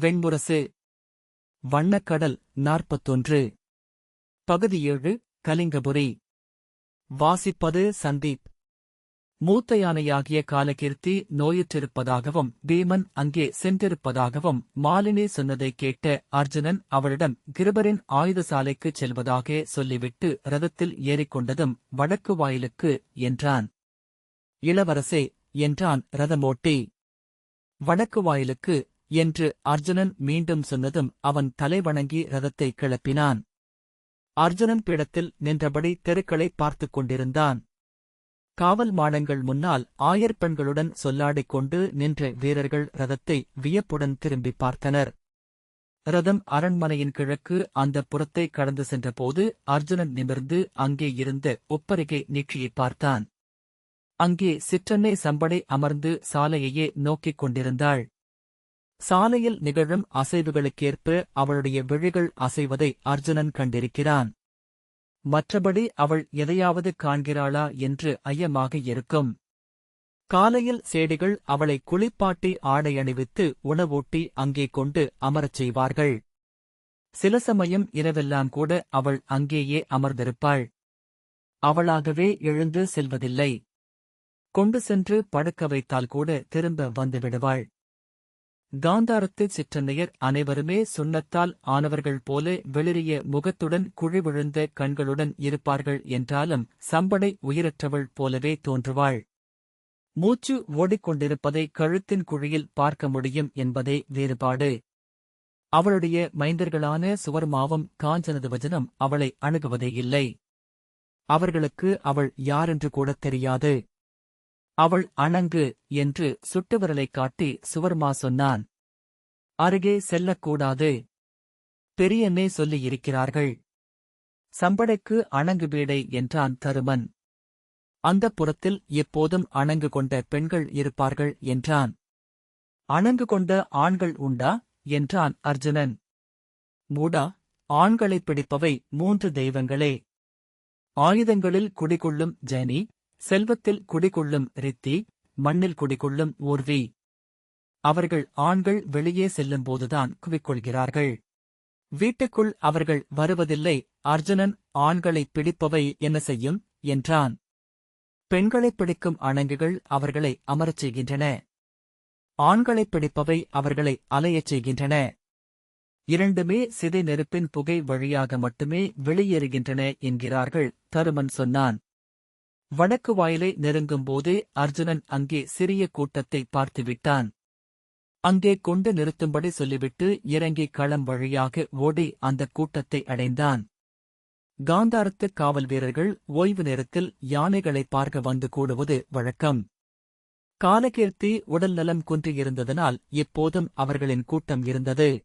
வெண்முரசு வண்ணக்கடல் நாற்பத்தொன்று. பகுதி ஏழு கலிங்கபுரி. வாசிப்பது சந்தீப். மூத்த யானையாகிய காலகீர்த்தி நோயிற்றிருப்பதாகவும் பீமன் அங்கே சென்றிருப்பதாகவும் மாலினி சொன்னதைக் கேட்ட அர்ஜுனன் அவளிடம் கிருபரின் ஆயுதசாலைக்குச் செல்வதாக சொல்லிவிட்டு ரதத்தில் ஏறிக்கொண்டதும் வடக்கு வாயிலுக்கு என்றான். இளவரசே என்றான் ரதமோட்டி வடக்கு வாயிலுக்கு என்று அர்ஜுனன் மீண்டும் சொன்னதும் அவன் தலைவணங்கி ரதத்தை கிளப்பினான். அர்ஜுனன் பீடத்தில் நின்றபடி தெருக்களை பார்த்துக் கொண்டிருந்தான். காவல் மாடங்கள் முன்னால் ஆயர் பெண்களுடன் சொல்லாடிக் கொண்டு நின்ற வீரர்கள் ரதத்தை வியப்புடன் திரும்பி பார்த்தனர். ரதம் அரண்மனையின் கிழக்கு அந்த புறத்தை கடந்து சென்றபோது அர்ஜுனன் நிமிர்ந்து அங்கே இருந்த ஒப்பரிகை நீட்சியை பார்த்தான். அங்கே சிற்றன்னை சம்படை அமர்ந்து சாலையையே நோக்கிக் கொண்டிருந்தாள். சாலையில் நிகழும் அசைவுகளுக்கேற்ப அவளுடைய விழிகள் அசைவதை அர்ஜுனன் கண்டிருக்கிறான். மற்றபடி அவள் எதையாவது காண்கிறாளா என்று ஐயமாக இருக்கும். காலையில் சேடிகள் அவளை குளிப்பாட்டி ஆடை அணிவித்து உணவூட்டி அங்கே கொண்டு அமரச் செய்வார்கள். சில சமயம் இரவெல்லாம் கூட அவள் அங்கேயே அமர்ந்திருப்பாள். அவளாகவே எழுந்து செல்வதில்லை. கொண்டு சென்று படுக்க வைத்தால் கூட திரும்ப வந்துவிடுவாள் காந்தாரத்து சிற்றன்னையர் அனைவருமே சுண்ணத்தால் ஆனவர்கள் போல வெளிரிய முகத்துடன் குழிவிழுந்த கண்களுடன் இருப்பார்கள் என்றாலும் சம்படை உயிரற்றவள் போலவே தோன்றுவாள். மூச்சு ஓடிக்கொண்டிருப்பதை கழுத்தின் குழியில் பார்க்க முடியும் என்பதே வேறுபாடு. அவளுடைய மைந்தர்களான சுவர்மாவும் காஞ்சனது வஜனம் அவளை அணுகுவதே இல்லை. அவர்களுக்கு அவள் யாரென்று கூடத் தெரியாது. அவள் அணங்கு என்று சுட்டுவிரலை காட்டி சுவர்மா சொன்னான். அருகே செல்லக்கூடாது. பெரியமே சொல்லியிருக்கிறார்கள். சம்படைக்கு அணங்கு பீடை என்றான் தருமன். அந்த புறத்தில் எப்போதும் அணங்கு கொண்ட பெண்கள் இருப்பார்கள் என்றான். அணங்கு கொண்ட ஆண்கள் உண்டா? என்றான் அர்ஜுனன். மூடா ஆண்களைப் பிடிப்பவை மூன்று தெய்வங்களே. ஆயுதங்களில் குடிகொள்ளும் ஜனி செல்வத்தில் குடிகொள்ளும் ரித்தி மண்ணில் குடிகொள்ளும் ஊர்வி அவர்கள் ஆண்கள் வெளியே செல்லும்போதுதான் குவிக்கொள்கிறார்கள். வீட்டுக்குள் அவர்கள் வருவதில்லை அர்ஜுனன் ஆண்களைப் பிடிப்பவை என்ன செய்யும்? என்றான். பெண்களைப் பிடிக்கும் அணங்குகள் அவர்களை அமரச் செய்கின்றன. ஆண்களைப் பிடிப்பவை அவர்களை அலையச் செய்கின்றன. இரண்டுமே சிதை நெருப்பின் புகை வழியாக மட்டுமே வெளியேறுகின்றன என்கிறார்கள் தருமன் சொன்னான். வடக்கு வாயிலை நெருங்கும்போதே அர்ஜுனன் அங்கே சிறிய கூட்டத்தை பார்த்துவிட்டான். அங்கே கொண்டு நிறுத்தும்படி சொல்லிவிட்டு இறங்கி களம் வழியாக ஓடி அந்த கூட்டத்தை அடைந்தான். காந்தாரத்து காவல் வீரர்கள் ஓய்வு நேரத்தில் யானைகளை பார்க்க வந்து கூடுவது வழக்கம். காலகீர்த்தி உடல்நலம் குன்றியிருந்ததனால் எப்போதும் அவர்களின் கூட்டம் இருந்தது.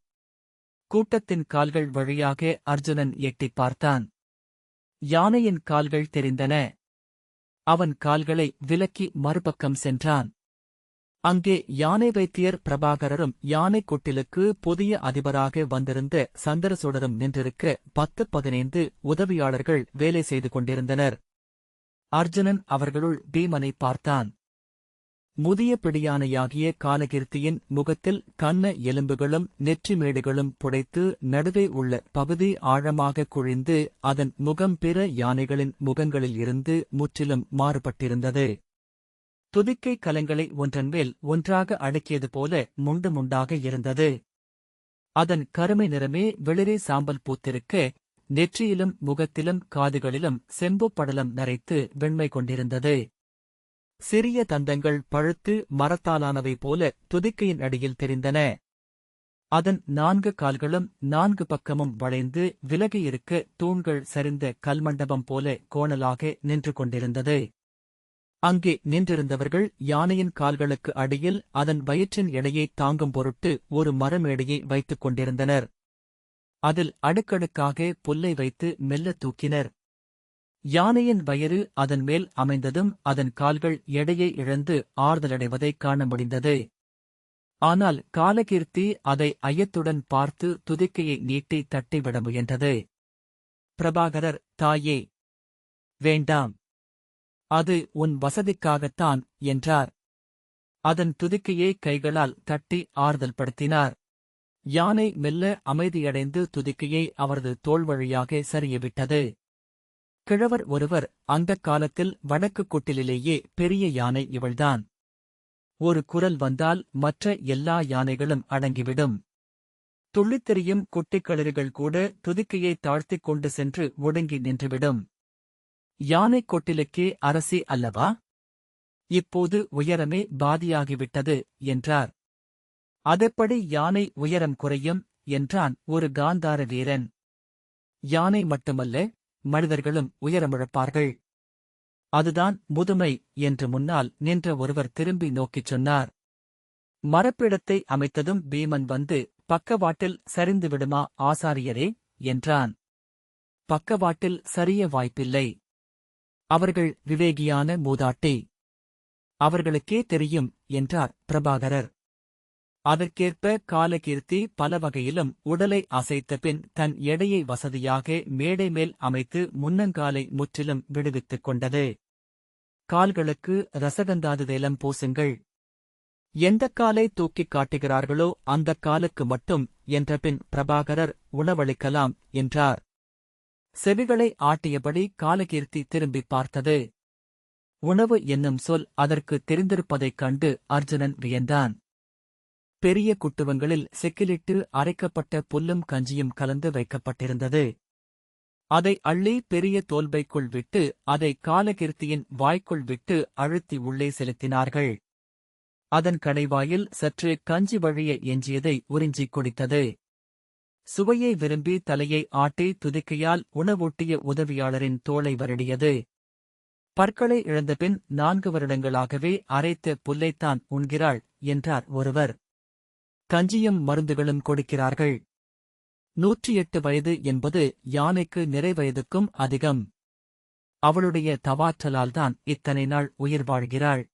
கூட்டத்தின் கால்கள் வழியாக அர்ஜுனன் எட்டிப் பார்த்தான். யானையின் கால்கள் தெரிந்தன. அவன் கால்களை விலக்கி மறுபக்கம் சென்றான். அங்கே யானை வைத்தியர் பிரபாகரரும் யானை கொட்டிலுக்கு புதிய அதிபராக வந்திருந்த சந்திரசூடரும் நின்றிருக்க பத்து பதினைந்து உதவியாளர்கள் வேலை செய்து கொண்டிருந்தனர். அர்ஜுனன் அவர்களுள் பீமனை பார்த்தான். முதிய பிடியானையாகிய காலகீர்த்தியின் முகத்தில் கண்ண எலும்புகளும் நெற்றி மேடுகளும் புடைத்து நடுவே உள்ள பகுதி ஆழமாக குழிந்து அதன் முகம் பிற யானைகளின் முகங்களில் இருந்து முற்றிலும் மாறுபட்டிருந்தது. துதிக்கை கலங்களை ஒன்றன்மேல் ஒன்றாக அடுக்கியது போல முண்டு முண்டாக இருந்தது. அதன் கருமை நிறமே வெளிரே சாம்பல் பூத்திருக்க நெற்றியிலும் முகத்திலும் காதுகளிலும் செம்பு படலம் நரைத்து வெண்மை கொண்டிருந்தது. சிறிய தந்தங்கள் பழுத்து மரத்தாலானவை போல துதிக்கையின் அடியில் தெரிந்தன. அதன் நான்கு கால்களும் நான்கு பக்கமும் வளைந்து விலகியிருக்க தூண்கள் சரிந்த கல்மண்டபம் போல கோணலாக நின்று கொண்டிருந்தது. அங்கே நின்றிருந்தவர்கள் யானையின் கால்களுக்கு அடியில் அதன் வயிற்றின் எடையை தாங்கும் பொருட்டு ஒரு மரமேடையை வைத்துக் கொண்டிருந்தனர். அதில் அடுக்கடுக்காக புல்லை வைத்து மெல்ல தூக்கினர். யானையின் வயிறு அதன் மேல் அமைந்ததும் அதன் கால்கள் எடையை இழந்து ஆறுதலடைவதைக் காண முடிந்தது. ஆனால் காலகீர்த்தி அதை ஐயத்துடன் பார்த்து துதிக்கையை நீட்டி தட்டிவிட முயன்றது. பிரபாகரர் தாயே வேண்டாம். அது உன் வசதிக்காகத்தான் என்றார். அதன் துதிக்கையை கைகளால் தட்டி ஆறுதல் படுத்தினார் யானை மெல்ல அமைதியடைந்து துதிக்கையை அவரது தோள் வழியாக சரியவிட்டது. கிழவர் ஒருவர் அந்தக் காலத்தில் வடக்கு கொட்டிலேயே பெரிய யானை இவள்தான். ஒரு குரல் வந்தால் மற்ற எல்லா யானைகளும் அடங்கிவிடும். துள்ளித்தெறியும் குட்டிக்களிர்கள் கூட துதுக்கையை தாழ்த்திக் கொண்டு சென்று ஒடுங்கி நின்றுவிடும். யானை கொட்டிலுக்கே அரசி அல்லவா? இப்போது உயரமே பாதியாகிவிட்டது என்றார். அதெப்படி யானை உயரம் குறையும் என்றான் ஒரு காந்தார வீரன். யானை மட்டுமல்ல மனிதர்களும் உயரமிழப்பார்கள் அதுதான் முதுமை என்று முன்னால் நின்ற ஒருவர் திரும்பி நோக்கிச் சொன்னார். மரப்பிடத்தை அமைத்ததும் பீமன் வந்து பக்கவாட்டில் சரிந்து விடுமா ஆசாரியரே? என்றான். பக்கவாட்டில் சரிய வாய்ப்பில்லை. அவர்கள் விவேகியான மூதாட்டி. அவர்களுக்கே தெரியும் என்றார் பிரபாகரர். அதற்கேற்ப காலகீர்த்தி பல வகையிலும் உடலை அசைத்த பின் தன் எடையை வசதியாக மேடை மேல் அமைத்து முன்னங்காலை முற்றிலும் விடுவித்துக் கொண்டது. கால்களுக்கு ரசகந்தாது தேலம் பூசுங்கள். எந்தக் காலை தூக்கிக் காட்டுகிறார்களோ அந்தக் காலுக்கு மட்டும் என்ற பின் பிரபாகரர் உணவளிக்கலாம் என்றார். செவிகளை ஆட்டியபடி காலகீர்த்தி திரும்பிப் பார்த்தது. உணவு என்னும் சொல் அதற்கு தெரிந்திருப்பதைக் கண்டு அர்ஜுனன் வியந்தான். பெரிய குட்டுவங்களில் செக்கிலிட்டு அரைக்கப்பட்ட புல்லும் கஞ்சியும் கலந்து வைக்கப்பட்டிருந்தது. அதை அள்ளி பெரிய தோல்பைக்குள் விட்டு அதை காலகிருத்தியின் வாய்க்குள் விட்டு அழுத்தி உள்ளே செலுத்தினார்கள். அதன் கடைவாயில் சற்று கஞ்சி வழிய எஞ்சியதை உறிஞ்சிக் குடித்தது. சுவையை விரும்பி தலையை ஆட்டி துதிக்கையால் உணவூட்டிய உதவியாளரின் தோளை வருடியது. பற்களை இழந்தபின் நான்கு வருடங்களாகவே அரைத்த புல்லைத்தான் உண்கிறாள் என்றார் ஒருவர். கஞ்சியும் மருந்துகளும் கொடுக்கிறார்கள். நூற்றி எட்டு வயது என்பது யானைக்கு நிறைவயதுக்கும் அதிகம். அவளுடைய தவாற்றலால்தான் இத்தனை நாள் உயிர் வாழ்கிறாள்.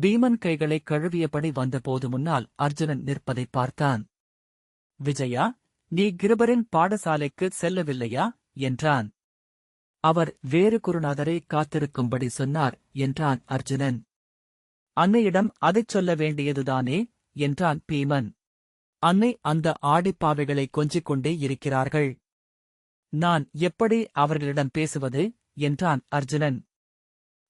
பீமன் கைகளை கழுவியபடி வந்தபோது முன்னால் அர்ஜுனன் நிற்பதைப் பார்த்தான். விஜயா நீ கிருபரின் பாடசாலைக்கு செல்லவில்லையா? என்றான். அவர் வேறு குருநாதரை காத்திருக்கும்படி சொன்னார் என்றான் அர்ஜுனன். அன்னையிடம் அதைச் சொல்ல வேண்டியதுதானே? என்றான் பீமன். அன்னை அந்த ஆடிப்பாவைகளை கொஞ்சிக் கொண்டே இருக்கிறார்கள். நான் எப்படி அவர்களிடம் பேசுவது? என்றான் அர்ஜுனன்.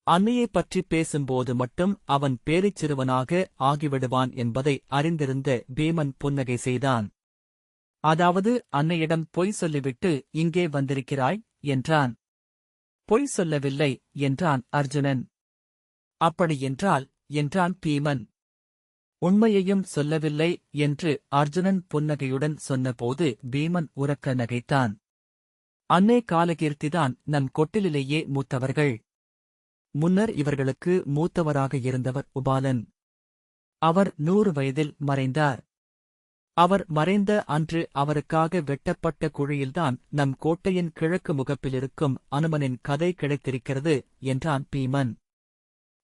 அன்னையைப் பற்றி பேசும்போது மட்டும் அவன் பேரிச்சிறுவனாக ஆகிவிடுவான் என்பதை அறிந்திருந்த பீமன் புன்னகை செய்தான். அதாவது அன்னையிடம் பொய் சொல்லிவிட்டு இங்கே வந்திருக்கிறாய்? என்றான். பொய் சொல்லவில்லை என்றான் அர்ஜுனன். அப்படியென்றால் என்றான் பீமன். உண்மையையும் சொல்லவில்லை என்று அர்ஜுனன் புன்னகையுடன் சொன்னபோது பீமன் உறக்க நகைத்தான். அன்னை காலகீர்த்திதான் நம் கொட்டிலேயே மூத்தவர்கள். முன்னர் இவர்களுக்கு மூத்தவராக இருந்தவர் உபாலன். அவர் நூறு வயதில் மறைந்தார். அவர் மறைந்த அன்று அவருக்காக வெட்டப்பட்ட குழியில்தான் நம் கோட்டையின் கிழக்கு முகப்பிலிருக்கும் அனுமனின் கதை கிடைத்திருக்கிறது என்றான் பீமன்.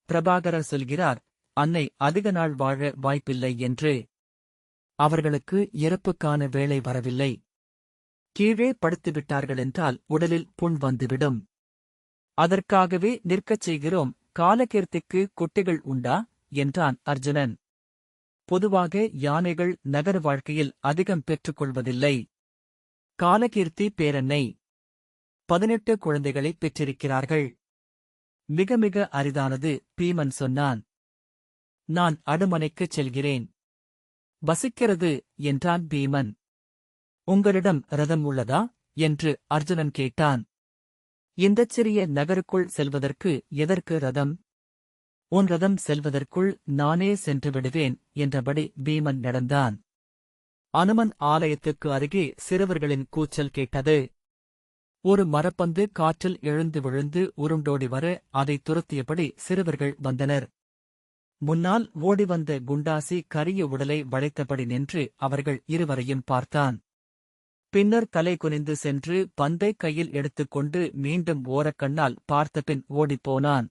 பிரபாகரர் சொல்கிறார் அன்னை அதிக நாள் வாழ வாய்ப்பில்லை என்று அவர்களுக்கு இறப்புக்கான வேலை வரவில்லை. கீழே படுத்துவிட்டார்களென்றால் உடலில் புண் வந்துவிடும். அதற்காகவே நிற்கச் செய்கிறோம் காலகீர்த்திக்கு குட்டிகள் உண்டா? என்றான் அர்ஜுனன். பொதுவாக யானைகள் நகர வாழ்க்கையில் அதிகம் பெற்றுக்கொள்வதில்லை காலகீர்த்தி பேரன்னை பதினெட்டு குழந்தைகளை பெற்றிருக்கிறார்கள். மிக மிக அரிதானது பீமன் சொன்னான். நான் அடுமனைக்குச் செல்கிறேன். வசிக்கிறது என்றான் பீமன். உங்களிடம் ரதம் உள்ளதா? என்று அர்ஜுனன் கேட்டான். இந்தச் சிறிய நகருக்குள் செல்வதற்கு எதற்கு ரதம் உன் ரதம் செல்வதற்குள் நானே சென்று விடுவேன் என்றபடி பீமன் நடந்தான். அனுமன் ஆலயத்துக்கு அருகே சிறுவர்களின் கூச்சல் கேட்டது. ஒரு மரப்பந்து காற்றில் எழுந்து விழுந்து உருண்டோடி வர அதைத் துரத்தியபடி சிறுவர்கள் வந்தனர். முன்னால் ஓடிவந்த குண்டாசி கரிய உடலை வளைத்தபடி நின்று அவர்கள் இருவரையும் பார்த்தான். பின்னர் தலை குனிந்து சென்று பந்தை கையில் எடுத்துக்கொண்டு மீண்டும் ஓரக்கண்ணால் பார்த்தபின் ஓடிப்போனான்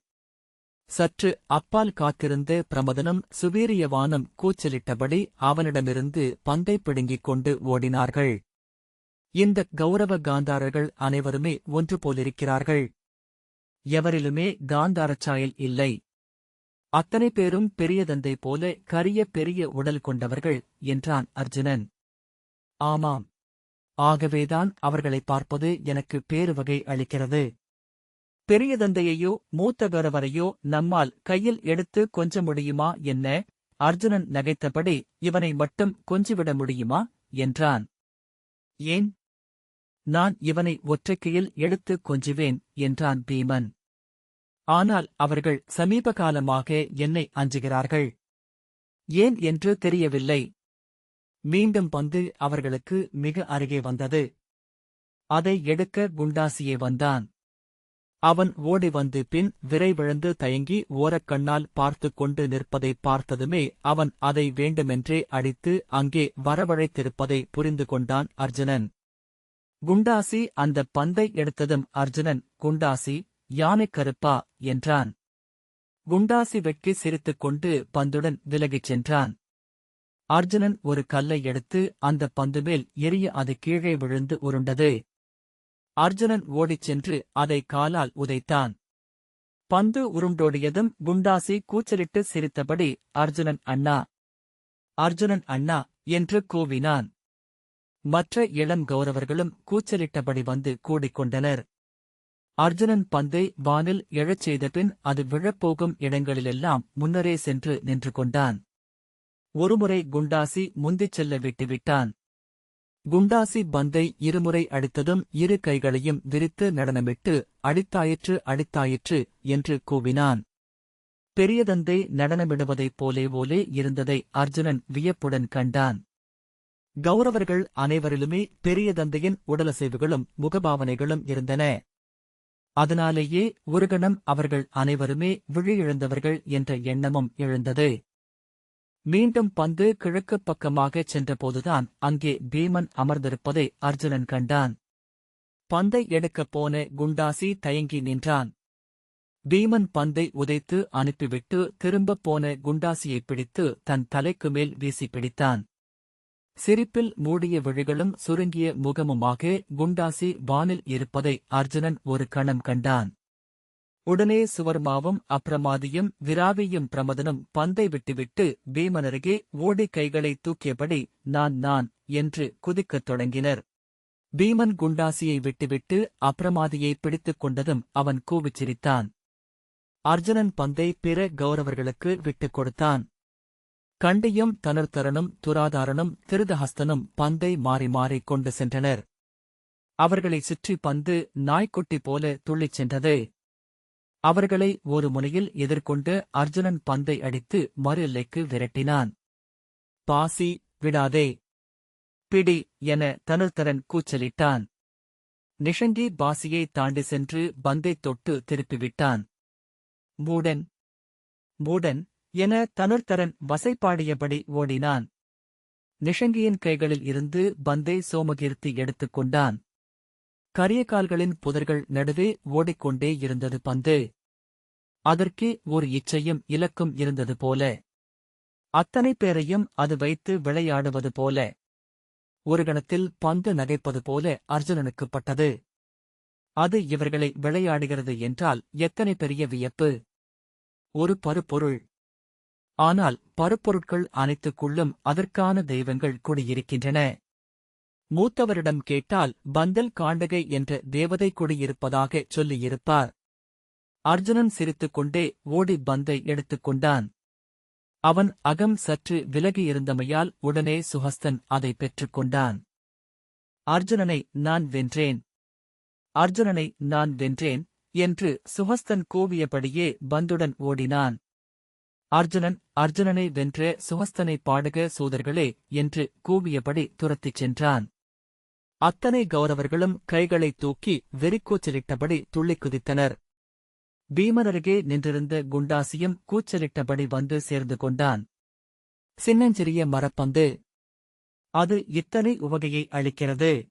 சற்று அப்பால் காத்திருந்த பிரமதனும் சுவீரியவானும் கூச்சலிட்டபடி அவனிடமிருந்து பந்தை பிடுங்கிக் கொண்டு ஓடினார்கள். இந்த கௌரவ காந்தாரர்கள் அனைவருமே ஒன்று போலிருக்கிறார்கள். எவரிலுமே காந்தாரச்சாயல் இல்லை. அத்தனை பேரும் பெரிய தந்தை போல கரிய பெரிய உடல் கொண்டவர்கள் என்றான் அர்ஜுனன். ஆமாம். ஆகவேதான் அவர்களை பார்ப்பது எனக்கு பேருவகை அளிக்கிறது. பெரிய தந்தையையோ மூத்த நம்மால் கையில் எடுத்து கொஞ்ச முடியுமா என்ன? அர்ஜுனன் நகைத்தபடி இவனை மட்டும் கொஞ்சிவிட முடியுமா? என்றான். ஏன்? நான் இவனை ஒற்றைக்கையில் எடுத்து கொஞ்சுவேன் என்றான் பீமன். ஆனால் அவர்கள் சமீப காலமாக என்னை அஞ்சுகிறார்கள். ஏன் என்று தெரியவில்லை. மீண்டும் பந்து அவர்களுக்கு மிக அருகே வந்தது. அதை எடுக்க குண்டாசியே வந்தான். அவன் ஓடி வந்து பின் விரைவிழந்து தயங்கி ஓரக்கண்ணால் பார்த்துக் கொண்டு நிற்பதை பார்த்ததுமே அவன் அதை வேண்டுமென்றே அடித்து அங்கே வரவழைத்திருப்பதை புரிந்து கொண்டான் அர்ஜுனன். குண்டாசி அந்தப் பந்தை எடுத்ததும் அர்ஜுனன் குண்டாசி யானை கருப்பா? என்றான். குண்டாசி வெட்கி சிரித்துக் கொண்டு பந்துடன் விலகிச் சென்றான். அர்ஜுனன் ஒரு கல்லை எடுத்து அந்தப் பந்துமேல் எரிய அது கீழே விழுந்து உருண்டது. அர்ஜுனன் ஓடிச் சென்று அதை காலால் உதைத்தான். பந்து உருண்டோடியதும் குண்டாசி கூச்சலிட்டு சிரித்தபடி அர்ஜுனன் அண்ணா! அர்ஜுனன் அண்ணா! என்று கூவினான். மற்ற இளம் கௌரவர்களும் கூச்சலிட்டபடி வந்து கூடிக்கொண்டனர் அர்ஜுனன் பந்தை வானில் எழச் செய்தபின் அது விழப்போகும் இடங்களிலெல்லாம் முன்னரே சென்று நின்று கொண்டான். ஒருமுறை குண்டாசி முந்திச் செல்ல விட்டுவிட்டான் குண்டாசி பந்தை இருமுறை அடித்ததும் இரு கைகளையும் விரித்து நடனமிட்டு அடித்தாயிற்று அடித்தாயிற்று என்று கூவினான். பெரியதந்தை நடனமிடுவதைப் போலே போலே இருந்ததை அர்ஜுனன் வியப்புடன் கண்டான். கௌரவர்கள் அனைவரிலுமே பெரியதந்தையின் உடலசைவுகளும் முகபாவனைகளும் இருந்தன. அதனாலேயே ஒரு கணம் அவர்கள் அனைவருமே விழியிழந்தவர்கள் என்ற எண்ணமும் எழுந்தது. மீண்டும் பந்து கிழக்குப் பக்கமாகச் சென்றபோதுதான் அங்கே பீமன் அமர்ந்திருப்பதை அர்ஜுனன் கண்டான். பந்தை எடுக்கப் போன குண்டாசி தயங்கி நின்றான். பீமன் பந்தை உதைத்து அனுப்பிவிட்டு திரும்பப் போன குண்டாசியைப் பிடித்து தன் தலைக்கு மேல் வீசி பிடித்தான். சிரிப்பில் மூடிய விழிகளும் சுருங்கிய முகமுமாக குண்டாசி வானில் இருப்பதை அர்ஜுனன் ஒரு கணம் கண்டான். உடனே சுவர்மாவும் அப்பிரமாதியும் விராவியும் பிரமதனும் பந்தை விட்டுவிட்டு பீமனருகே ஓடி கைகளை தூக்கியபடி நான் நான் என்று குதிக்கத் தொடங்கினர். பீமன் குண்டாசியை விட்டுவிட்டு அப்பிரமாதியை பிடித்துக் கொண்டதும் அவன் கூவிச் சிரித்தான் அர்ஜுனன் பந்தை பிற கௌரவர்களுக்கு விட்டுக் கொடுத்தான். கண்டியும் தனர்தரனும் துராதாரனும் திருதஹஸ்தனும் பந்தை மாறி மாறி கொண்டு சென்றனர். அவர்களைச் சுற்றி பந்து நாய்க்குட்டி போல துள்ளிச் சென்றது. அவர்களை ஒரு முனையில் எதிர்கொண்டு அர்ஜுனன் பந்தை அடித்து மறு எல்லைக்கு விரட்டினான். பாசி விடாதே. பிடி என தனுர்தரன் கூச்சலிட்டான். நிஷங்கி பாசியை தாண்டி சென்று பந்தைத் தொட்டு திருப்பிவிட்டான். மூடன். மூடன் என தனுர்தரன் வசைப்பாடியபடி ஓடினான். நிஷங்கியின் கைகளில் இருந்து பந்தை சோமகீர்த்தி எடுத்துக் கொண்டான். கரிய கால்களின் புதர்கள் நடுவே ஓடிக்கொண்டே இருந்தது பந்து. அதற்கே ஒரு இச்சையும் இலக்கும் இருந்தது போல. அத்தனை பேரையும் அது வைத்து விளையாடுவது போல. ஒரு கணத்தில் பந்து நகைப்பது போல அர்ஜுனனுக்குப் பட்டது. அது இவர்களை விளையாடுகிறது என்றால் எத்தனை பெரிய வியப்பு. ஒரு பருப்பொருள் ஆனால் பருப்பொருட்கள் அனைத்துக்குள்ளும் அதற்கான தெய்வங்கள் குடியிருக்கின்றன. மூத்தவரிடம் கேட்டால் பந்தல் காண்டகை என்ற தேவதை குடியிருப்பதாக சொல்லியிருப்பார். அர்ஜுனன் சிரித்துக்கொண்டே ஓடி பந்தை எடுத்துக் கொண்டான். அவன் அகம் சற்று விலகியிருந்தமையால் உடனே சுஹஸ்தன் அதை பெற்றுக் கொண்டான். அர்ஜுனனை நான் வென்றேன். அர்ஜுனனை நான் வென்றேன் என்று சுஹஸ்தன் கூவியபடியே பந்துடன் ஓடினான். அர்ஜுனன் அர்ஜுனனை வென்ற சுகஸ்தனை பாடுக சூதர்களே என்று கூவியபடி துரத்திச் சென்றான். அத்தனை கௌரவர்களும் கைகளைத் தூக்கி வெறிக்கூச்சலிட்டபடி துள்ளிக் குதித்தனர். பீமனருகே நின்றிருந்த குண்டாசியும் கூச்சலிட்டபடி வந்து சேர்ந்து கொண்டான். சின்னஞ்சிறிய மரப்பந்து. அது இத்தனை உவகையை அளிக்கிறது?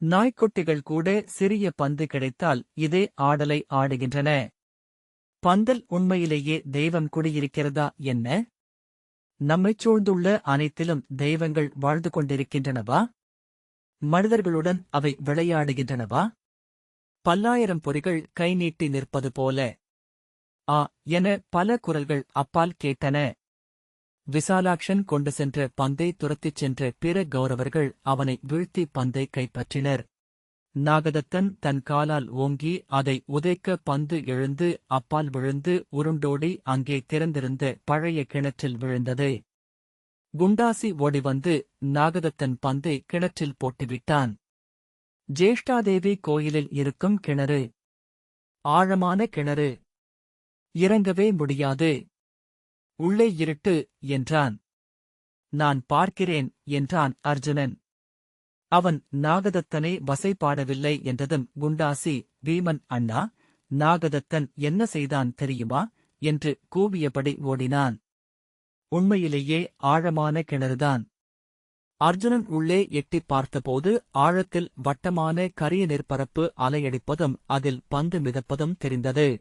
நாய்க்குட்டிகள் கூட சிறிய பந்து கிடைத்தால் இதே ஆடலை ஆடுகின்றன. பந்தல் உண்மையிலேயே தெய்வம் குடியிருக்கிறதா என்ன? நம்மைச் சூழ்ந்துள்ள அனைத்திலும் தெய்வங்கள் வாழ்ந்து கொண்டிருக்கின்றனவா? மனிதர்களுடன் அவை விளையாடுகின்றனவா? பல்லாயிரம் பொறிகள் கை நீட்டி நிற்பது போல. ஆ என பல குரல்கள் அப்பால் கேட்டன. விசாலாக்ஷன் கொண்டு சென்ற பந்தை துரத்திச் சென்ற பிற கௌரவர்கள் அவனை வீழ்த்தி பந்தை கைப்பற்றினர். நாகதத்தன் தன் காலால் ஓங்கி அதை உதைக்க பந்து எழுந்து அப்பால் விழுந்து உருண்டோடி அங்கே திறந்திருந்த பழைய கிணற்றில் விழுந்தது. குண்டாசி ஓடி வந்து நாகதத்தன் பந்தை கிணற்றில் போட்டுவிட்டான். ஜேஷ்டாதேவி கோயிலில் இருக்கும் கிணறு. ஆழமான கிணறு. இறங்கவே முடியாது. உள்ளே இருட்டு என்றான். நான் பார்க்கிறேன் என்றான் அர்ஜுனன். அவன் நாகதத்தனை வசைபாடவில்லை என்றதும் குண்டாசி பீமன் அண்ணா நாகதத்தன் என்ன செய்தான் தெரியுமா? என்று கூவியபடி ஓடினான். உண்மையிலேயே ஆழமான கிணறுதான். அர்ஜுனன் உள்ளே எட்டிப் பார்த்தபோது ஆழத்தில் வட்டமான கரிய நிற்பரப்பு அலையடிப்பதும் அதில் பந்து மிதப்பதும் தெரிந்தது.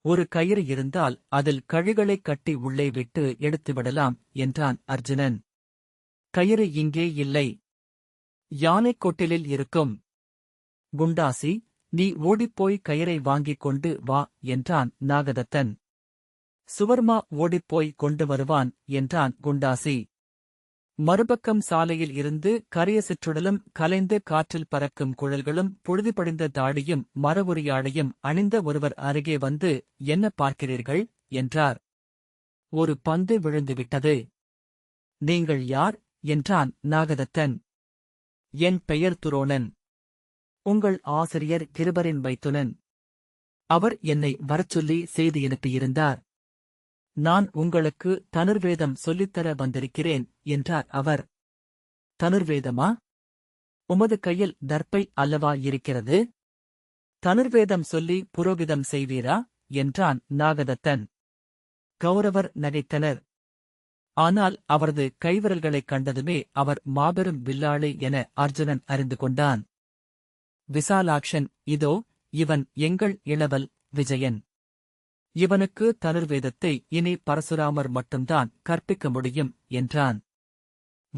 ஒரு கயிறு இருந்தால் அதில் கழுகளைக் கட்டி உள்ளே விட்டு எடுத்துவிடலாம் என்றான் அர்ஜுனன். கயிறு இங்கே இல்லை யானைக் கொட்டிலில் இருக்கும். குண்டாசி நீ ஓடிப்போய் கயிறை வாங்கிக் கொண்டு வா என்றான் நாகதத்தன். சுவர்மா ஓடிப்போய் கொண்டு வருவான் என்றான் குண்டாசி. மறுபக்கம் சாலையில் இருந்து கரிய சிற்றுடலும் கலைந்து காற்றில் பறக்கும் குழல்களும் புழுதிபடிந்த தாடியும் மரவுரியாடையும் அணிந்த ஒருவர் அருகே வந்து என்ன பார்க்கிறீர்கள்? என்றார். ஒரு பந்து விழுந்துவிட்டது. நீங்கள் யார்? என்றான் நாகதத்தன். என் பெயர் துரோணன். உங்கள் ஆசிரியர் கிருபரின் வைத்துனன் அவர் என்னை வரச்சொல்லி செய்தி அனுப்பியிருந்தார். நான் உங்களுக்கு தனுர்வேதம் சொல்லித்தர வந்திருக்கிறேன் என்றார் அவர். தனுர்வேதமா? உமது கையில் தர்ப்பை அல்லவா இருக்கிறது? தனுர்வேதம் சொல்லி புரோகிதம் செய்வீரா? என்றான் நாகதத்தன். கௌரவர் நகைத்தனர். ஆனால் அவரது கைவிரல்களைக் கண்டதுமே அவர் மாபெரும் வில்லாளி என அர்ஜுனன் அறிந்து கொண்டான். விசாலாக்ஷன் இதோ இவன் எங்கள் இளவல் விஜயன். இவனுக்கு தனுர்வேதத்தை இனி பரசுராமர் மட்டும்தான் கற்பிக்க முடியும் என்றான்.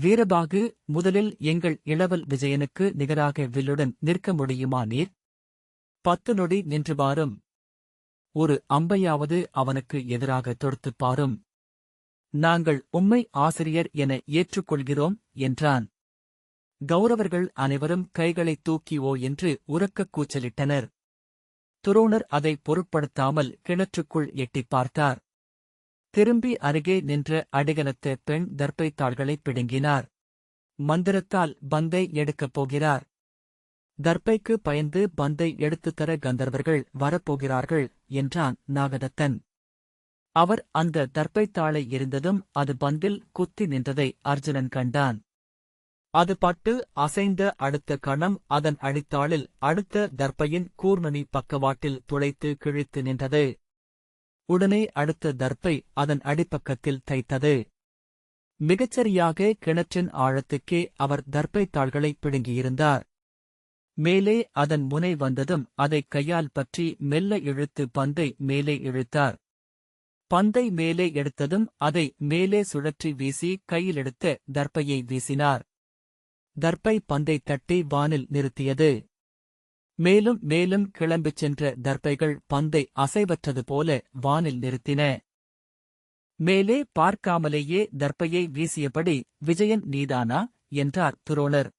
வீரபாகு முதலில் எங்கள் இளவல் விஜயனுக்கு நிகராக வில்லுடன் நிற்க முடியுமா நீர்? பத்து நொடி நின்று பாரும். ஒரு அம்பையாவது அவனுக்கு எதிராக தொடுத்துப் பாரும். நாங்கள் உம்மை ஆசிரியர் என ஏற்றுக்கொள்கிறோம் என்றான். கௌரவர்கள் அனைவரும் கைகளைத் தூக்கிவோ என்று உரக்கக் கூச்சலிட்டனர். துரோணர் அதை பொருட்படுத்தாமல் கிணற்றுக்குள் எட்டிப் பார்த்தார். திரும்பி அருகே நின்ற அடிகலத்த பெண் தர்ப்பைத்தாள்களைப் பிடுங்கினார். மந்திரத்தால் பந்தை எடுக்கப் போகிறார். தர்ப்பைக்கு பயந்து பந்தை எடுத்துத் தர கந்தர்வர்கள் வரப்போகிறார்கள் என்றான் நாகதத்தன். அவர் அந்த தர்ப்பைத்தாளை எரிந்ததும் அது பந்தில் குத்தி நின்றதை அர்ஜுனன் கண்டான். அது பட்டு அசைந்த அடுத்த கணம் அதன் அடித்தாளில் அடுத்த தர்ப்பையின் கூர்நனி பக்கவாட்டில் துளைத்து கிழித்து நின்றது. உடனே அடுத்த தர்ப்பை அதன் அடிப்பக்கத்தில் தைத்தது. மிகச்சரியாக கிணற்றின் ஆழத்துக்கே அவர் தர்ப்பைத் தாள்களை பிடுங்கியிருந்தார். மேலே அதன் முனை வந்ததும் அதைக் கையால் பற்றி மெல்ல இழுத்து பந்தை மேலே இழுத்தார். பந்தை மேலே எடுத்ததும் அதை மேலே சுழற்றி வீசி கையிலெடுத்த தர்ப்பையை வீசினார். தர்ப்பை பந்தை தட்டி வானில் நிறுத்தியது. மேலும் மேலும் கிளம்பிச் சென்ற தர்ப்பைகள் பந்தை அசைவற்றது போல வானில் நிறுத்தின. மேலே பார்க்காமலேயே தர்ப்பையை வீசியபடி விஜயன் நீதானா என்றார் துரோணர்.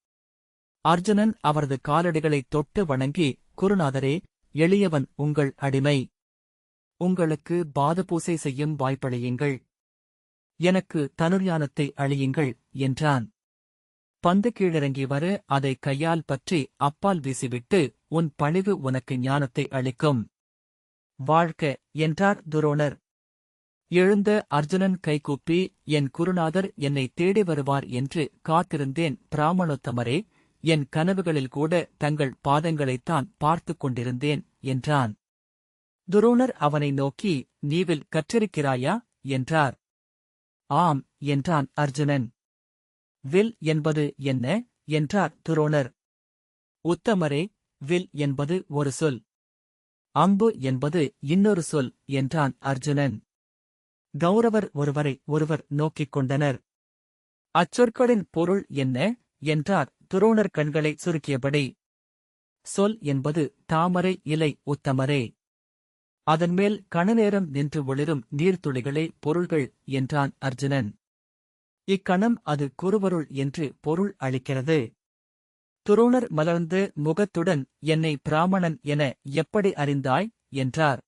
அர்ஜுனன் அவரது காலடிகளைத் தொட்டு வணங்கி குருநாதரே எளியவன் உங்கள் அடிமை. உங்களுக்கு பாதபூசை செய்யும் வாய்ப்பளியுங்கள். எனக்கு தனுர்யானத்தை அழியுங்கள் என்றான். பந்து கீழிறங்கி வர அதை கையால் பற்றி அப்பால் வீசிவிட்டு உன் பணிவு உனக்கு ஞானத்தை அளிக்கும். வாழ்க என்றார் துரோணர். எழுந்த அர்ஜுனன் கைகூப்பி என் குருநாதர் என்னை தேடி வருவார் என்று காத்திருந்தேன் பிராமணோத்தமரே என் கனவுகளில் கூட தங்கள் பாதங்களைத்தான் பார்த்துக் கொண்டிருந்தேன் என்றான். துரோணர் அவனை நோக்கி நீவில் கற்றிருக்கிறாயா? என்றார். ஆம் என்றான் அர்ஜுனன். வில் என்பது என்ன? என்றார் துரோணர். உத்தமரே வில் என்பது ஒரு சொல். அம்பு என்பது இன்னொரு சொல் என்றான் அர்ஜுனன். கௌரவர் ஒருவரை ஒருவர் நோக்கிக் கொண்டனர். அச்சொற்களின் பொருள் என்ன? என்றார் துரோணர் கண்களை சுருக்கியபடி. சொல் என்பது தாமரை இலை உத்தமரே. அதன்மேல் கணநேரம் நின்று ஒளிரும் நீர்த்துளிகளே பொருள்கள் என்றான் அர்ஜுனன். இக்கணம் அது குருவருள் என்று பொருள் அளிக்கிறது. துரோணர் மலர்ந்து முகத்துடன் என்னை பிராமணன் என எப்படி அறிந்தாய்? என்றார்.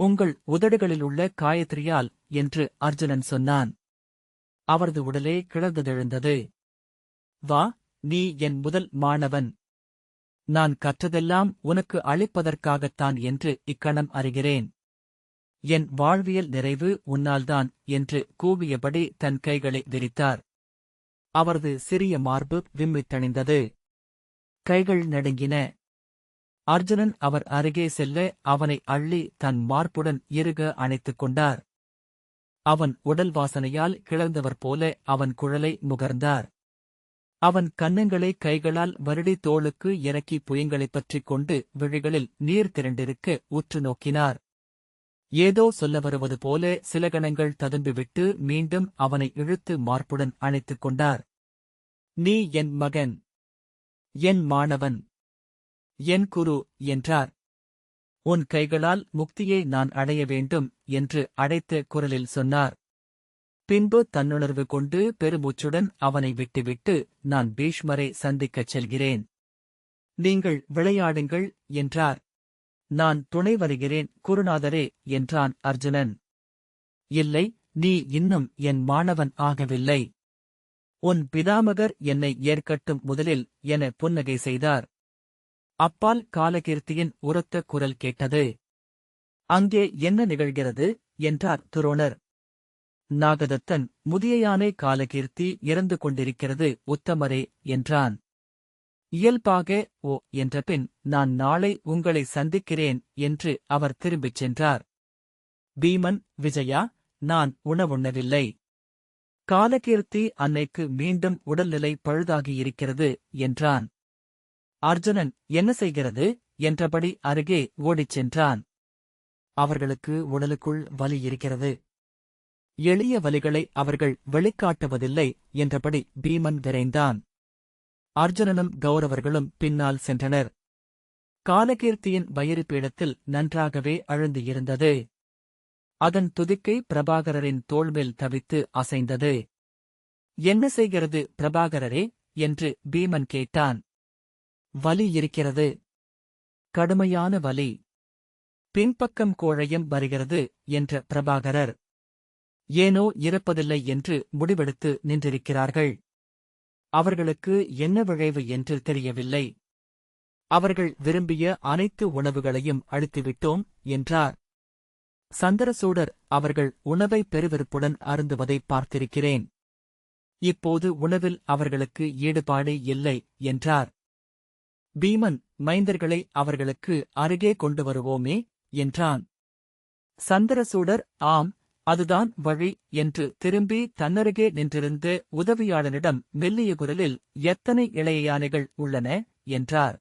உங்கள் உதடுகளிலுள்ள காயத்ரியால் என்று அர்ஜுனன் சொன்னான். அவரது உடலே கிளர்ந்ததெழுந்தது வா நீ என் முதல் மாணவன். நான் கற்றதெல்லாம் உனக்கு அளிப்பதற்காகத்தான் என்று இக்கணம் அறிகிறேன். என் வாழ்வியல் நிறைவு உன்னால்தான் என்று கூவியபடி தன் கைகளை விரித்தார். அவரது சிறிய மார்பு விம்மித் தணிந்தது கைகள் நடுங்கின. அர்ஜுனன் அவர் அருகே செல்ல அவனை அள்ளி தன் மார்புடன் இறுக அணைத்துக் கொண்டார். அவன் உடல் வாசனையால் கிளர்ந்தவர் போல அவன் குழலை முகர்ந்தார். அவன் கன்னங்களை கைகளால் வருடி தோளுக்கு இறக்கி புயங்களைப் பற்றிக் கொண்டு விழிகளில் நீர் திரண்டிருக்க உற்று நோக்கினார். ஏதோ சொல்ல வருவது போல சில கணங்கள் ததும்பிவிட்டு மீண்டும் அவனை இழுத்து மார்புடன் அணைத்துக் கொண்டார். நீ என் மகன். என் மாணவன். என் குரு என்றார். உன் கைகளால் முக்தியை நான் அடைய வேண்டும் என்று அடைத்த குரலில் சொன்னார். பின்பு தன்னுணர்வு கொண்டு பெருமூச்சுடன் அவனை விட்டுவிட்டு நான் பீஷ்மரை சந்திக்கச் செல்கிறேன். நீங்கள் விளையாடுங்கள் என்றார். நான் துணை வருகிறேன் குருநாதரே என்றான் அர்ஜுனன். இல்லை நீ இன்னும் என் மாணவன் ஆகவில்லை. உன் பிதாமகர் என்னை ஏற்கட்டும் முதலில் என புன்னகை செய்தார். அப்பால் காலகீர்த்தியின் உரத்த குரல் கேட்டது. அங்கே என்ன நிகழ்கிறது? என்றார் துரோணர். நாகதத்தன் முதிய யானை காலகீர்த்தி இறந்து கொண்டிருக்கிறது உத்தமரே என்றான். இயல்பாக ஓ என்றபின் நான் நாளை உங்களை சந்திக்கிறேன் என்று அவர் திரும்பிச் சென்றார். பீமன் விஜயா நான் உணவுண்ணவில்லை. காலகீர்த்தி அன்னைக்கு மீண்டும் உடல்நிலை பழுதாகியிருக்கிறது என்றான். அர்ஜுனன் என்ன செய்கிறது? என்றபடி அருகே ஓடிச் சென்றான். அவர்களுக்கு உடலுக்குள் வலி இருக்கிறது. எளிய வலிகளை அவர்கள் வெளிக்காட்டுவதில்லை என்றபடி பீமன் விரைந்தான். அர்ஜுனனும் கௌரவர்களும் பின்னால் சென்றனர். காலகீர்த்தியின் வயிறு பீடத்தில் நன்றாகவே அழுந்து இருந்தது அதன் துதிக்கை பிரபாகரரின் தோள்மேல் தவித்து அசைந்தது. என்ன செய்கிறது பிரபாகரரே? என்று பீமன் கேட்டான். வலி இருக்கிறது. கடுமையான வலி. பின்பக்கம் கோழையும் வருகிறது என்ற பிரபாகரர் ஏனோ இறப்பதில்லை என்று முடிவெடுத்து நின்றிருக்கிறார்கள். அவர்களுக்கு என்ன விளைவு என்று தெரியவில்லை. அவர்கள் விரும்பிய அனைத்து உணவுகளையும் அழித்துவிட்டோம் என்றார். சந்திரசூடர் அவர்கள் உணவை பெருவிருப்புடன் அருந்துவதை பார்த்திருக்கிறேன். இப்போது உணவில் அவர்களுக்கு ஈடுபாடு இல்லை என்றார். பீமன் மைந்தர்களை அவர்களுக்கு அருகே கொண்டு வருவோமே என்றான். சந்திரசூடர் ஆம் அதுதான் வழி என்று திரும்பி தன்னருகே நின்றிருந்த உதவியாளனிடம் மெல்லிய குரலில் எத்தனை இளைய யானைகள் உள்ளன? என்றார்.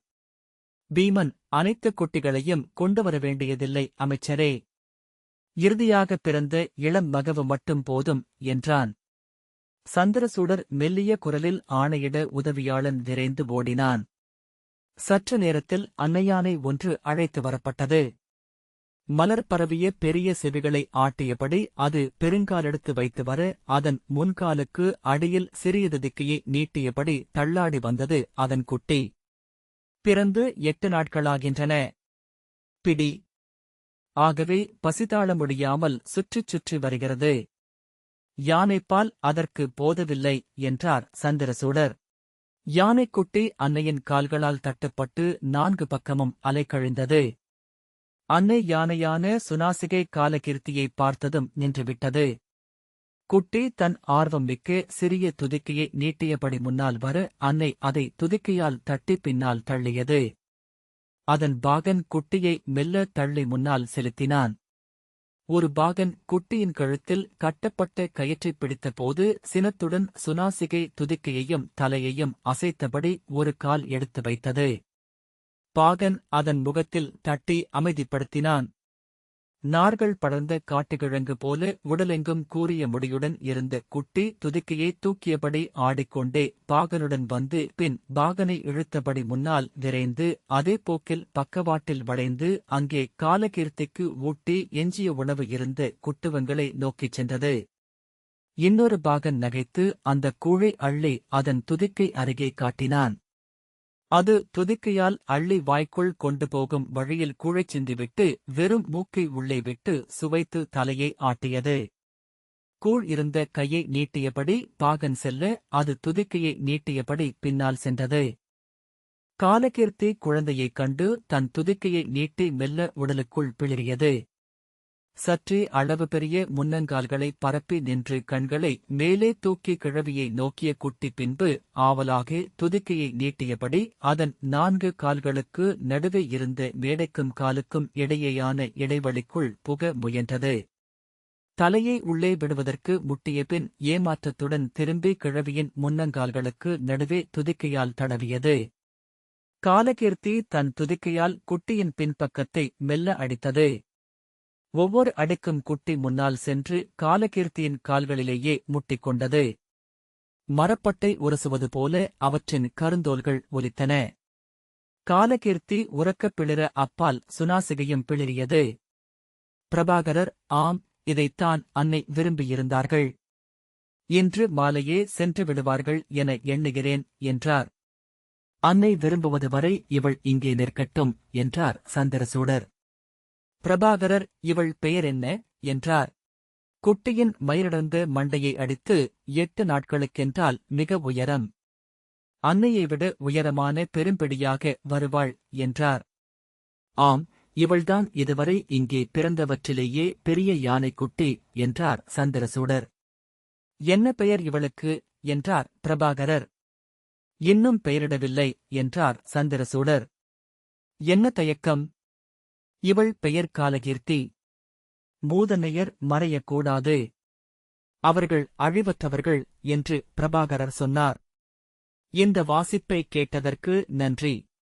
பீமன் அனைத்து குட்டிகளையும் கொண்டு வர வேண்டியதில்லை அமைச்சரே. இறுதியாக பிறந்த இளம் மகவு மட்டும் போதும் என்றான். சந்திரசூடர் மெல்லிய குரலில் ஆணையிட உதவியாளன் விரைந்து ஓடினான். சற்று நேரத்தில் அன்னையானை ஒன்று அழைத்து வரப்பட்டது. மலர் பரவிய பெரிய செவிகளை ஆட்டியபடி அது பெருங்காலெடுத்து வைத்து வர அதன் முன்காலுக்கு அடியில் சிறியது திக்கையை நீட்டியபடி தள்ளாடி வந்தது அதன் குட்டி. பிறந்து எட்டு நாட்களாகின்றன. பிடி. ஆகவே பசிதாள முடியாமல் சுற்றிச் சுற்றி வருகிறது. யானைப்பால் அதற்கு போதவில்லை என்றார் சந்திரசூடர். யானைக்குட்டி அன்னையின் கால்களால் தட்டுப்பட்டு நான்கு பக்கமும் அலைக்கழிந்தது. அன்னை யானையான சுனாசிகை காலகிருத்தியை பார்த்ததும் நின்றுவிட்டது. குட்டி தன் ஆர்வம் மிக்க சிறிய துதிக்கையை நீட்டியபடி முன்னால் வர அன்னை அதை துதிக்கையால் தட்டி பின்னால் தள்ளியது. அதன் பாகன் குட்டியை மெல்ல தள்ளி முன்னால் செலுத்தினான். ஒரு பாகன் குட்டியின் கழுத்தில் கட்டப்பட்ட கயிற்றை பிடித்தபோது சினத்துடன் சுனாசிகை துதிக்கையையும் தலையையும் அசைத்தபடி ஒரு கால் எடுத்து வைத்தது. பாகன் அதன் முகத்தில் தட்டி அமைதிப்படுத்தினான். நார்கள் படர்ந்த காட்டுகிழங்கு போல உடலெங்கும் கூறிய முடியுடன் இருந்த குட்டி துதிக்கையை தூக்கியபடி ஆடிக்கொண்டே பாகனுடன் வந்து பின் பாகனை இழுத்தபடி முன்னால் விரைந்து அதே போக்கில் பக்கவாட்டில் வளைந்து அங்கே காலகீர்த்திக்கு ஊட்டி எஞ்சிய உணவு இருந்த குட்டுவங்களை நோக்கிச் சென்றது. இன்னொரு பாகன் நகைத்து அந்த கூழை அள்ளி அதன் துதிக்கை அருகே காட்டினான். அது துதிக்கையால் அள்ளி வாய்க்குள் கொண்டு போகும் வழியில் கூழைச் சிந்திவிட்டு வெறும் மூக்கை உள்ளே விட்டு சுவைத்து தலையை ஆட்டியது. கூழ் இருந்த கையை நீட்டியபடி பாகன் செல்ல அது துதிக்கையை நீட்டியபடி பின்னால் சென்றது. காலகீர்த்தி குழந்தையைக் கண்டு தன் துதிக்கையை நீட்டி மெல்ல உடலுக்குள் பிளிரியது சற்றே அளவு பெரிய முன்னங்கால்களை பரப்பி நின்று கண்களை மேலே தூக்கி கிழவியை நோக்கிய குட்டி பின்பு ஆவலாக துதிக்கையை நீட்டியபடி அதன் நான்கு கால்களுக்கு நடுவே இருந்த மேடைக்கும் காலுக்கும் இடையேயான இடைவெளிக்குள் புக முயன்றது. தலையை உள்ளே விடுவதற்கு முட்டிய பின் ஏமாற்றத்துடன் திரும்பி கிழவியின் முன்னங்கால்களுக்கு நடுவே துதிக்கையால் தடவியது. காலகீர்த்தி தன் துதிக்கையால் குட்டியின் பின்பக்கத்தை மெல்ல அடித்தது. ஒவ்வொரு அடுக்கும் குட்டி முன்னால் சென்று காலகீர்த்தியின் கால்களிலேயே முட்டிக்கொண்டது. மரப்பட்டை உரசுவது போல அவற்றின் கருந்தோல்கள் ஒலித்தன. காலகீர்த்தி உறக்கப் பிளிர அப்பால் சுனாசிகையும் பிளிரியது. பிரபாகரர் ஆம் இதைத்தான் அன்னை விரும்பியிருந்தார்கள். இன்று மாலையே சென்று விடுவார்கள் என எண்ணுகிறேன் என்றார். அன்னை விரும்புவது வரை இவள் இங்கே நிற்கட்டும் என்றார் சந்திரசூடர். பிரபாகரர் இவள் பெயர் என்ன? என்றார். குட்டியின் மயிரிழந்த மண்டையை அடித்து எட்டு நாட்களுக்கென்றால் மிக உயரம். அன்னையை விட உயரமான பெரும்பிடியாக வருவாள் என்றார். ஆம் இவள்தான் இதுவரை இங்கே பிறந்தவற்றிலேயே பெரிய யானைக்குட்டி என்றார் சந்திரசூடர். என்ன பெயர் இவளுக்கு? என்றார் பிரபாகரர். இன்னும் பெயரிடவில்லை என்றார் சந்திரசூடர். என்ன தயக்கம்? இவள் பெயர் காலகீர்த்தி. மூதனையர் மறையக்கூடாது. அவர்கள் அழிவற்றவர்கள் என்று பிரபாகரர் சொன்னார். இந்த வாசிப்பை கேட்டதற்கு நன்றி.